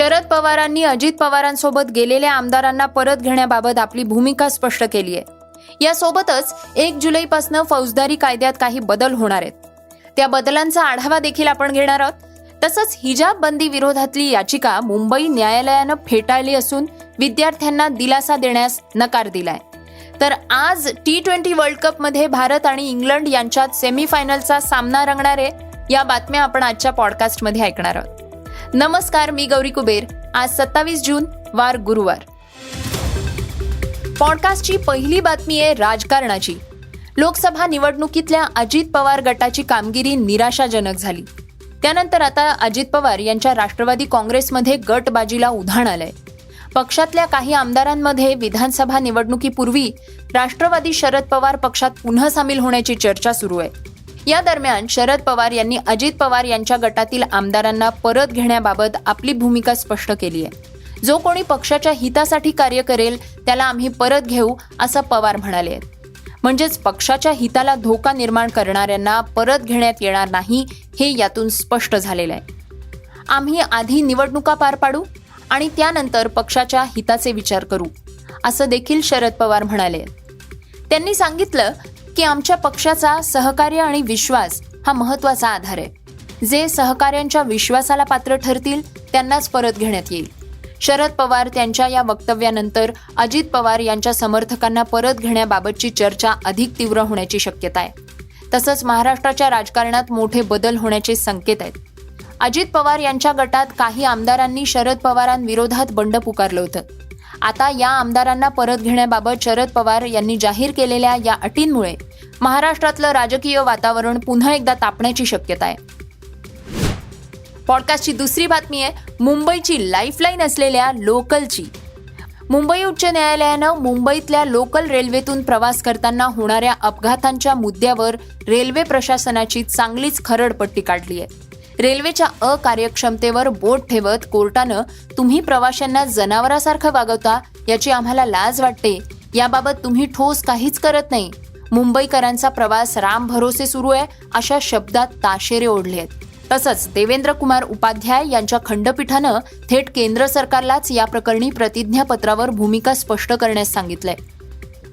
शरद पवारांनी अजित पवारांसोबत गेलेल्या आमदारांना परत घेण्याबाबत आपली भूमिका स्पष्ट केली आहे. यासोबतच एक जुलैपासून फौजदारी कायद्यात काही बदल होणार आहेत. त्या बदलांचा आढावा देखील आपण घेणार आहोत. तसंच हिजाब बंदी विरोधातली याचिका मुंबई न्यायालयानं फेटाळली असून विद्यार्थ्यांना दिलासा देण्यास नकार दिलाय. तर आज टी ट्वेंटी वर्ल्ड कपमध्ये भारत आणि इंग्लंड यांच्यात सेमीफायनलचा सामना रंगणार आहे या बातम्या आपण आजच्या पॉडकास्टमध्ये ऐकणार आहोत. नमस्कार मी गौरी कुबेर. आज सत्तावीस जून वार गुरुवार. पॉडकास्टची पहिली बातमी आहे राजकारणाची. लोकसभा निवडणुकीतल्या अजित पवार गटाची कामगिरी निराशाजनक झाली. त्यानंतर आता अजित पवार यांच्या राष्ट्रवादी काँग्रेसमध्ये गटबाजीला उधाण आलंय. पक्षातल्या काही आमदारांमध्ये विधानसभा निवडणुकीपूर्वी राष्ट्रवादी शरद पवार पक्षात पुन्हा सामील होण्याची चर्चा सुरू आहे. या दरम्यान शरद पवार यांनी अजित पवार यांच्या गटातील आमदारांना परत घेण्याबाबत आपली भूमिका स्पष्ट केली आहे. जो कोणी पक्षाच्या हितासाठी कार्य करेल त्याला आम्ही परत घेऊ असं पवार म्हणाले आहेत. म्हणजेच पक्षाच्या हिताला धोका निर्माण करणाऱ्यांना परत घेण्यात येणार नाही हे यातून स्पष्ट झालेलं आहे. आम्ही आधी निवडणुका पार पाडू आणि त्यानंतर पक्षाच्या हिताचे विचार करू असं देखील शरद पवार म्हणाले त्यांनी सांगितलं की आमच्या पक्षाचा सहकार्य आणि विश्वास हा महत्त्वाचा आधार आहे. जे सहकार्यांच्या विश्वासाला पात्र ठरतील त्यांनाच परत घेण्यात येईल. शरद पवार त्यांच्या या वक्तव्यानंतर अजित पवार यांच्या समर्थकांना परत घेण्याबाबतची चर्चा अधिक तीव्र होण्याची शक्यता आहे. तसंच महाराष्ट्राच्या राजकारणात मोठे बदल होण्याचे संकेत आहेत. अजित पवार यांच्या गटात काही आमदारांनी शरद पवारांविरोधात बंड पुकारलं होतं. आता या आमदारांना परत घेण्याबाबत शरद पवार यांनी जाहीर केलेल्या या अटींमुळे महाराष्ट्रातलं राजकीय वातावरण पुन्हा एकदा तापण्याची शक्यता आहे. पॉडकास्टची दुसरी बातमी आहे मुंबईची लाईफलाईन असलेल्या लोकलची. मुंबई उच्च न्यायालयानं मुंबईतल्या लोकल रेल्वेतून प्रवास करताना होणाऱ्या अपघातांच्या मुद्द्यावर रेल्वे प्रशासनाची चांगलीच खरडपट्टी काढली आहे. रेल्वेच्या अकार्यक्षमतेवर बोट ठेवत कोर्टानं तुम्ही प्रवाशांना जनावरासारखं वागवता याची आम्हाला लाज वाटते. याबाबत तुम्ही ठोस काहीच करत नाही. मुंबईकरांचा प्रवास राम भरोसे सुरू आहे अशा शब्दात ताशेरे ओढले आहेत. तसंच देवेंद्र कुमार उपाध्याय यांच्या खंडपीठानं थेट केंद्र सरकारलाच या प्रकरणी प्रतिज्ञापत्रावर भूमिका स्पष्ट करण्यास सांगितलंय.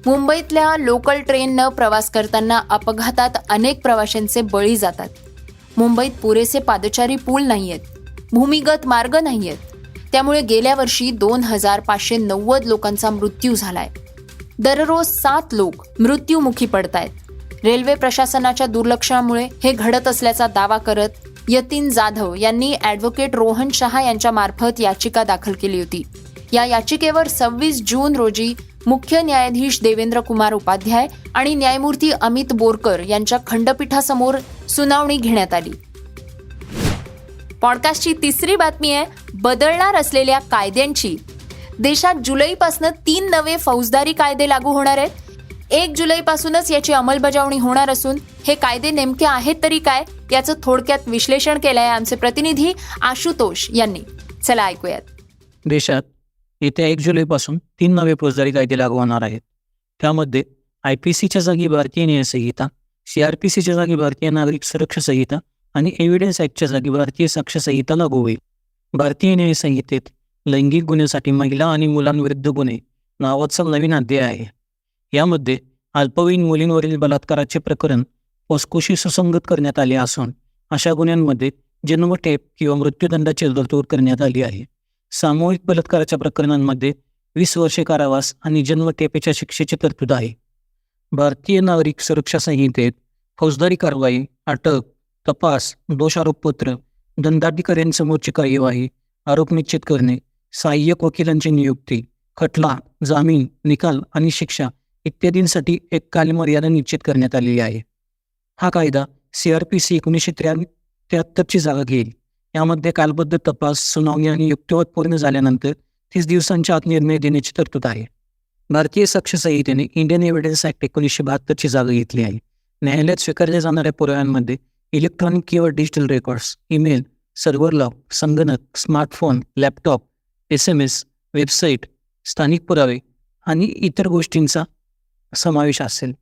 मुंबईतल्या लोकल ट्रेननं प्रवास करताना अपघातात अनेक प्रवाशांचे बळी जातात. मुंबईत पुरेसे पादचारी पूल नाहीयेत भूमिगत मार्ग नाही आहेत त्यामुळे गेल्या वर्षी दोन हजार पाचशे नव्वद लोकांचा मृत्यू झालाय. दररोज सात लोक मृत्यूमुखी पडतायत. रेल्वे प्रशासनाच्या दुर्लक्षामुळे हे घडत असल्याचा दावा करत यतीन जाधव यांनी ॲडव्होकेट रोहन शहा यांच्या मार्फत याचिका दाखल केली होती. या याचिकेवर सव्वीस जून रोजी मुख्य न्यायाधीश देवेंद्र कुमार उपाध्याय आणि न्यायमूर्ती अमित बोरकर यांच्या खंडपीठासमोर सुनावणी घेण्यात आली. पॉडकास्टची तिसरी बातमी आहे बदलणार असलेल्या कायद्यांची. देशात जुलैपासून तीन नवे फौजदारी कायदे लागू होणार आहेत. एक जुलैपासूनच याची अंमलबजावणी होणार असून हे कायदे नेमके आहेत तरी काय याचं थोडक्यात विश्लेषण केलं आहे आमचे प्रतिनिधी आशुतोष यांनी. चला ऐकूयात. देशात येत्या एक जुलैपासून तीन नवे फौजदारी कायदे लागू होणार आहेत. त्यामध्ये आय पी सीच्या जागी भारतीय न्याय संहिता सी आर पी सीच्या जागी भारतीय नागरिक सुरक्षा संहिता आणि एव्हिडन्स ऍक्टच्या जागी भारतीय साक्ष संहिता लागू होईल. भारतीय न्याय संहितेत लैंगिक गुन्ह्यासाठी महिला आणि मुलांविरुद्ध गुन्हे नावाचा नवीन अध्याय आहे. यामध्ये अल्पवयीन मुलींवरील बलात्काराचे प्रकरण पोस्कोशी सुसंगत करण्यात आले असून अशा गुन्ह्यांमध्ये जन्मठेप किंवा मृत्यूदंडाची तरतूद करण्यात आली आहे. सामूहिक बलात्काराच्या प्रकरणांमध्ये वीस वर्षे कारावास आणि जन्मठेपेच्या शिक्षेची तरतूद आहे. भारतीय नागरिक सुरक्षा संहितेत फौजदारी कारवाई अटक तपास दोषारोपपत्र दंडाधिकाऱ्यांसमोरची कार्यवाही आरोप निश्चित करणे सहाय्यक वकिलांची नियुक्ती खटला जामीन निकाल आणि शिक्षा इत्यादींसाठी एक कालमर्यादा निश्चित करण्यात आलेली आहे. हा कायदा सी आर पी सी एकोणीसशे त्र्या त्र्याहत्तरची जागा घेईल. यामध्ये कालबद्ध तपास सुनावणी आणि युक्तिवाद पूर्ण झाल्यानंतर तीस दिवसांच्या आत निर्णय देण्याची तरतूद आहे. भारतीय साक्ष संहितेने इंडियन एव्हिडन्स ऍक्ट एकोणीसशे बहात्तरची जागा घेतली आहे. न्यायालयात स्वीकारल्या जाणाऱ्या पुराव्यांमध्ये इलेक्ट्रॉनिक किंवा digital records email server log संगणक smartphone laptop S M S website स्थानिक पुरावे आणि इतर गोष्टींचा समावेश असेल.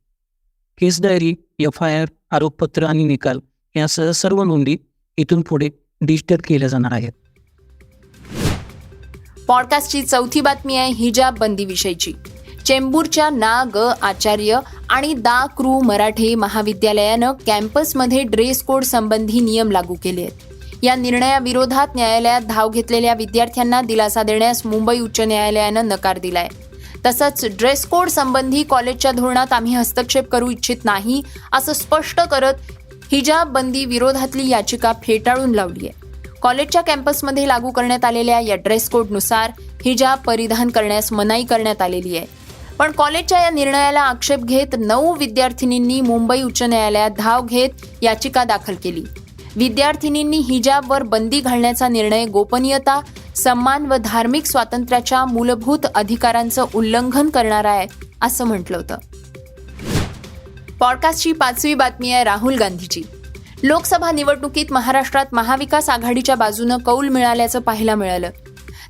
Case diary F I R आरोपपत्र आणि निकाल यासह सर्व नोंदी इथून पुढे डिजिटल केल्या जाणार आहेत पॉडकास्टची चौथी बातमी आहे हिजाब बंदी विषयीची चेंबूरच्या ना ग आचार्य आणि दा क्रू मराठे महाविद्यालयानं कॅम्पसमध्ये ड्रेस कोड संबंधी नियम लागू केले आहेत. या निर्णयाविरोधात न्यायालयात धाव घेतलेल्या विद्यार्थ्यांना दिलासा देण्यास मुंबई उच्च न्यायालयानं नकार दिलाय. तसंच ड्रेस कोड संबंधी कॉलेजच्या धोरणात आम्ही हस्तक्षेप करू इच्छित नाही असं स्पष्ट करत हिजाब बंदी विरोधातली याचिका फेटाळून लावली आहे. कॉलेजच्या कॅम्पसमध्ये लागू करण्यात आलेल्या या ड्रेस कोडनुसार हिजाब परिधान करण्यास मनाई करण्यात आलेली आहे. पण कॉलेजच्या या निर्णयाला आक्षेप घेत नऊ विद्यार्थिनींनी मुंबई उच्च न्यायालयात धाव घेत याचिका दाखल केली. विद्यार्थिनींनी हिजाबवर बंदी घालण्याचा निर्णय गोपनीयता सन्मान व धार्मिक स्वातंत्र्याच्या मूलभूत अधिकारांचं उल्लंघन करणारा आहे असं म्हटलं होतं. पॉडकास्टची पाचवी बातमी आहे राहुल गांधीची. लोकसभा निवडणुकीत महाराष्ट्रात महाविकास आघाडीच्या बाजूनं कौल मिळाल्याचं पाहायला मिळालं.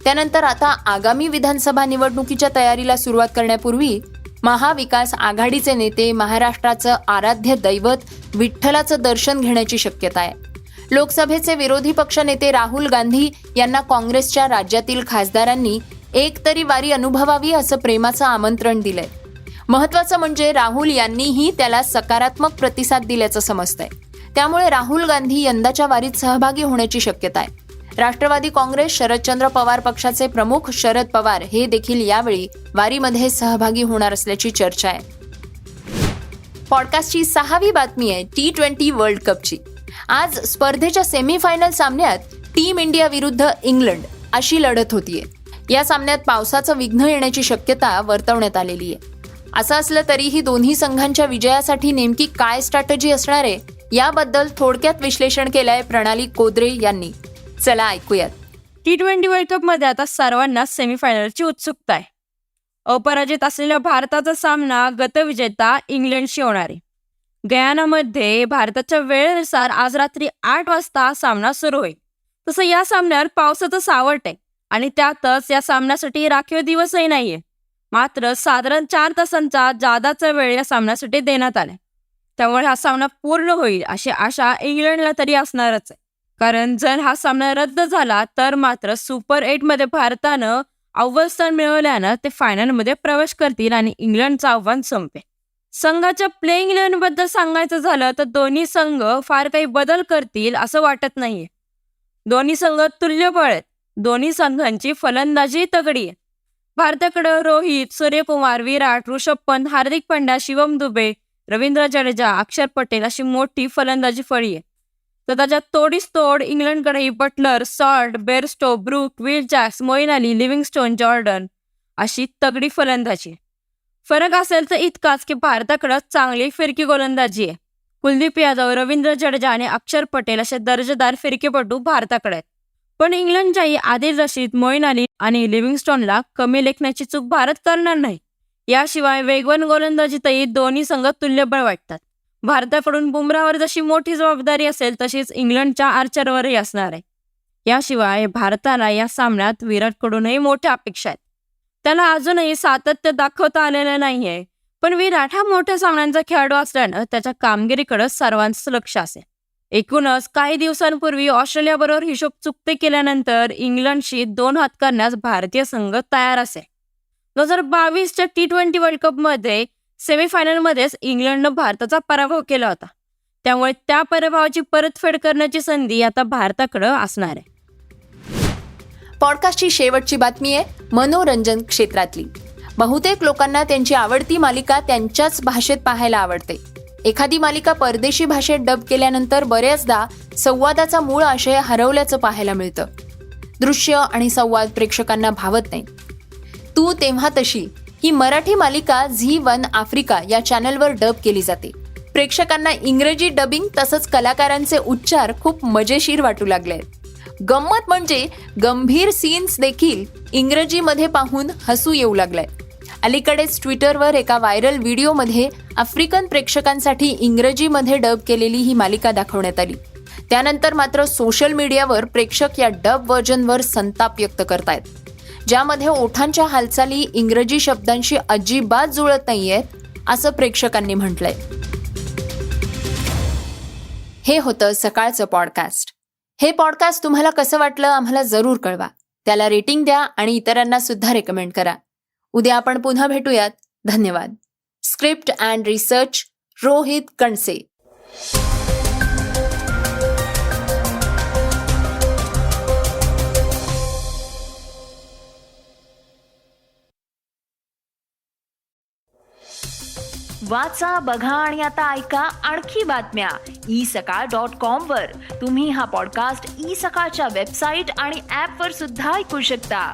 त्यानंतर आता आगामी विधानसभा निवडणुकीच्या तयारीला सुरुवात करण्यापूर्वी महाविकास आघाडीचे नेते महाराष्ट्राचं आराध्य दैवत विठ्ठलाचं दर्शन घेण्याची शक्यता आहे. लोकसभेचे विरोधी पक्षनेते राहुल गांधी यांना काँग्रेसच्या राज्यातील खासदारांनी एक तरी वारी अनुभवावी असं प्रेमाचं आमंत्रण दिलंय. महत्वाचं म्हणजे राहुल यांनीही त्याला सकारात्मक प्रतिसाद दिल्याचं समजतंय. त्यामुळे राहुल गांधी यंदाच्या वारीत सहभागी होण्याची शक्यता आहे. राष्ट्रवादी काँग्रेस शरदचंद्र पवार पक्षाचे प्रमुख शरद पवार हे देखील यावेळी वारीमध्ये सहभागी होणार असल्याची चर्चा आहे. पॉडकास्टची सहावी बातमी आहे टी ट्वेंटी वर्ल्ड कपची. आज स्पर्धेच्या सेमीफायनल सामन्यात टीम इंडिया विरुद्ध इंग्लंड अशी लढत होतीये. या सामन्यात पावसाचं विघ्न येण्याची शक्यता वर्तवण्यात आलेली आहे. असं असलं तरीही दोन्ही संघांच्या विजयासाठी नेमकी काय स्ट्रॅटजी असणार आहे याबद्दल थोडक्यात विश्लेषण केलंय प्रणाली कोद्रे यांनी. चला ऐकूयात. टी ट्वेंटी वर्ल्ड कपमध्ये आता सर्वांना सेमीफायनलची उत्सुकता आहे. अपराजित असलेल्या भारताचा सामना गतविजेता इंग्लंडशी होणार आहे. गयानामध्ये भारताच्या वेळेनुसार आज रात्री आठ वाजता सामना सुरू होईल. तसं या सामन्यावर पावसाचं सावट आहे आणि त्यातच या सामन्यासाठी राखीव दिवसही नाहीये. मात्र साधारण चार तासांचा जादाचा वेळ या सामन्यासाठी देण्यात आलाय. त्यामुळे हा सामना पूर्ण होईल अशी आशा इंग्लंडला तरी असणारच आहे. कारण जर हा सामना रद्द झाला तर मात्र सुपर एटमध्ये भारतानं अव्वल स्थान मिळवल्यानं ते फायनलमध्ये प्रवेश करतील आणि इंग्लंडचं आव्हान संपेल. संघाच्या प्लेइंग इलेव्हनबद्दल सांगायचं झालं तर दोन्ही संघ फार काही बदल करतील असं वाटत नाहीये. दोन्ही संघ तुल्यबळ आहेत. दोन्ही संघांची फलंदाजी तगडी आहे. भारताकडं रोहित सूर्यकुमार विराट ऋषभ पंत हार्दिक पांड्या शिवम दुबे रवींद्र जडेजा अक्षर पटेल अशी मोठी फलंदाजी फळी आहे. तर त्याच्यात तोडीस तोड इंग्लंडकडेही Buttler Salt Bairstow Brook Will Jacks Moeen Ali Livingstone Jordan अशी तगडी फलंदाजी फरक असेल तर इतकाच की भारताकडं चांगली फिरकी गोलंदाजी आहे. कुलदीप यादव रवींद्र जडेजा आणि अक्षर पटेल असे दर्जेदार फिरकीपटू भारताकडे आहेत. पण इंग्लंडच्याही आदिल रशीद मोईन अली आणि लिव्हिंगस्टोनला कमी लेखण्याची चूक भारत करणार नाही. याशिवाय वेगवान गोलंदाजीतही दोन्ही संघ तुल्यबळ वाटतात. भारताकडून बुमरावर जशी मोठी जबाबदारी असेल तशीच इंग्लंडच्या आर्चरवरही असणार आहे. याशिवाय भारताला या सामन्यात विराटकडूनही मोठ्या अपेक्षा आहेत. त्याला अजूनही सातत्य दाखवता आलेलं नाहीये. पण विराट हा मोठ्या सामन्यांचा खेळाडू असल्यानं त्याच्या कामगिरीकडे सर्वांचं लक्ष असेल. एकूणच काही दिवसांपूर्वी ऑस्ट्रेलियाबरोबर हिशोब चुकते केल्यानंतर इंग्लंडशी दोन हात करण्यास भारतीय संघ तयार असेल दोन हजार बावीसच्या टी ट्वेंटी वर्ल्ड कपमध्ये सेमीफायनलमध्येच इंग्लंडनं भारताचा पराभव केला होता. त्यामुळे त्या पराभवाची परतफेड करण्याची संधी आता भारताकडं असणार आहे. पॉडकास्टची शेवटची बातमी आहे मनोरंजन क्षेत्रातली. बहुतेक लोकांना त्यांची आवडती मालिका त्यांच्याच भाषेत पाहायला आवडते. एखादी मालिका परदेशी भाषेत डब केल्यानंतर बऱ्याचदा संवादाचा मूळ आशय हरवल्याचं पाहायला मिळतं. दृश्य आणि संवाद प्रेक्षकांना भावत नाही. तू तेव्हा तशी ही मराठी मालिका झी वन आफ्रिका या चॅनलवर डब केली जाते. प्रेक्षकांना इंग्रजी डबिंग तसंच कलाकारांचे उच्चार खूप मजेशीर वाटू लागले आहेत गंमत म्हणजे गंभीर सीन्स देखील इंग्रजीमध्ये पाहून हसू येऊ लागलाय. अलीकडेच ट्विटरवर एका व्हायरल व्हिडिओमध्ये आफ्रिकन प्रेक्षकांसाठी इंग्रजीमध्ये डब केलेली ही मालिका दाखवण्यात आली. त्यानंतर मात्र सोशल मीडियावर प्रेक्षक या डब व्हर्जनवर संताप व्यक्त करतायत. ज्यामध्ये ओठांच्या हालचाली इंग्रजी शब्दांशी अजिबात जुळत नाहीयेत असं प्रेक्षकांनी म्हटलंय. हे होतं सकाळचं पॉडकास्ट. हे पॉडकास्ट तुम्हाला कसं वाटलं आम्हाला जरूर कळवा. त्याला रेटिंग द्या आणि इतरांना सुद्धा रेकमेंड करा. उद्या आपण पुन्हा भेटूयात. धन्यवाद. Script and research Rohit Kanse. वाचा बघा आणि आता ऐका आणखी बातम्या. ई सकाळ डॉट कॉम वर. तुम्ही हा पॉडकास्ट ई सकाळच्या वेबसाईट आणि ऍप वर सुद्धा ऐकू शकता.